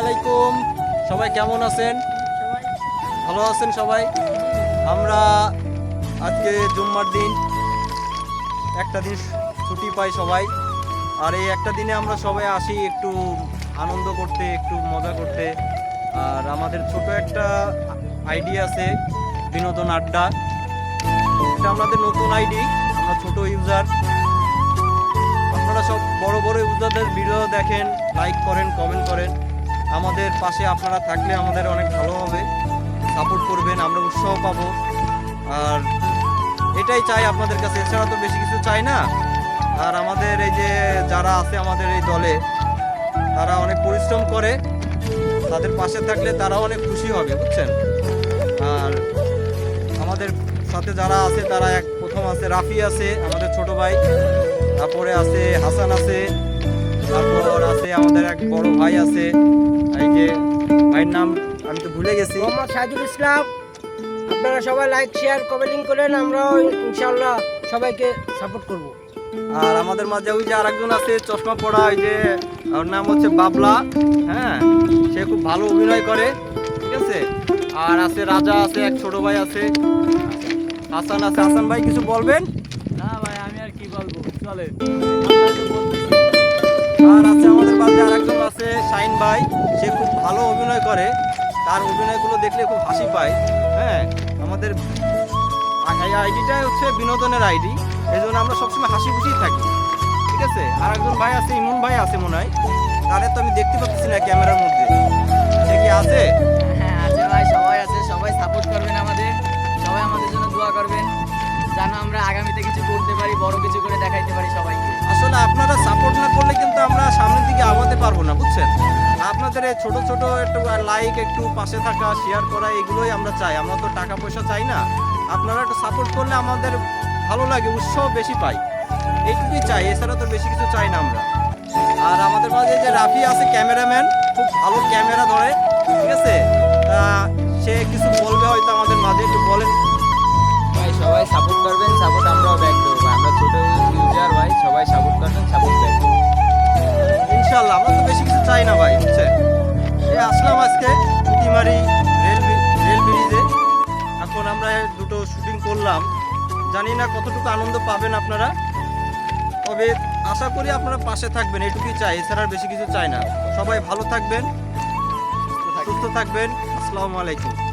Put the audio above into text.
আলাইকুম। সবাই কেমন আছেন? ভালো আছেন সবাই? আমরা আজকে জুম্মার দিন। একটা দিন ছুটি পাই সবাই। আর এই একটা দিনে আমরা সবাই আসি একটু আনন্দ করতে, একটু মজা করতে। আর আমাদের ছোট একটা আইডি আছে, বিনোদন আড্ডা। এটা আমাদের নতুন আইডি, আমরা ছোট ইউজার। আপনারা সব বড় বড় ইউজারদের ভিডিও দেখেন, লাইক করেন, কমেন্ট করেন। আমাদের পাশে আপনারা থাকলে আমাদের অনেক ভালো হবে। সাপোর্ট করবেন, আমরা উৎসাহ পাবো। আর এটাই চাই আপনাদের কাছে। এছাড়া তো বেশি কিছু চাই না। আর আমাদের এই যে যারা আছে আমাদের এই দলে, তারা অনেক পরিশ্রম করে। তাদের পাশে থাকলে তারাও অনেক খুশি হবে, বুঝছেন? আর আমাদের সাথে যারা আছে, তারা এক প্রথম আছে, রাফি আছে, আমাদের ছোট ভাই। তারপরে আছে হাসান আছে। তারপর আছে আমাদের এক বড় ভাই আছে এই যে ভাইয়ের নাম আমি তো ভুলে গেছি। মোহাম্মদ সাইদুল ইসলাম। আপনারা সবাই লাইক শেয়ার কমেন্টিং করেন আমরাও ইনশাল্লাহ সবাইকে সাপোর্ট করব। আর আমাদের মাঝে ওই যে আরেকজন আছে চশমা পড়া ওই যে ওর নাম হচ্ছে বাবলা হ্যাঁ? সে খুব ভালো অভিনয় করে ঠিক আছে? আর আছে রাজা আছে এক ছোট ভাই আছে হাসান আছে। হাসান ভাই কিছু বলবেন? না ভাই আমি আর কি বলব? চলে মাঝে আরেকজন আছে শাইন ভাই সে খুব ভালো অভিনয় করে। তার অভিনয়গুলো দেখলে খুব হাসি পায়। হ্যাঁ আমাদের আইডিটাই হচ্ছে বিনোদনের আইডি। এই জন্য আমরা সবসময় হাসি খুশি থাকি। ঠিক আছে? আর একজন ভাই আছে ইমন ভাই আছে মনে হয়। তাদের তো আমি দেখতে পাচ্ছি না ক্যামেরার মধ্যে। সে কি আছে? হ্যাঁ আছে ভাই সবাই আছে। সবাই সাপোর্ট করবেন আমাদের। সবাই আমাদের জন্য দোয়া করবেন। যেন আমরা আগামীতে কিছু করতে পারি বড় কিছু করে দেখাইতে পারি সবাইকে। আসলে আপনারা সাপোর্ট না করলে কিন্তু আপনাদের এই ছোট ছোট একটু লাইক একটু পাশে থাকা শেয়ার করা এগুলোই আমরা চাই। আমরা তো টাকা পয়সা চাই না। আপনারা একটু সাপোর্ট করলে আমাদের ভালো লাগে উৎসাহ বেশি পাই। এইটুকুই চাই এছাড়া তো বেশি কিছু চাই না আমরা। আর আমাদের মাঝে যে রাফি আছে ক্যামেরাম্যান খুব ভালো ক্যামেরা ধরে ঠিক আছে? তা সে কিছু বলবে হয়তো আমাদের মাঝে একটু বলেন। ভাই সবাই সাপোর্ট করবেন সাপোর্ট আমরাও ব্যাক করব। আমরা ছোট ইউজার ভাই সবাই সাপোর্ট করবেন সাপোর্ট ব্যাক করব। ইনশাল্লাহ আমরা তো বেশি কিছু চাই না ভাই। শুটিং করলাম। জানি না কতটুকু আনন্দ পাবেন আপনারা। তবে আশা করি আপনারা পাশে থাকবেন, এটুকুই চাই। এছাড়া আর বেশি কিছু চাই না। সবাই ভালো থাকবেন, সুস্থ থাকবেন। আসসালামু আলাইকুম।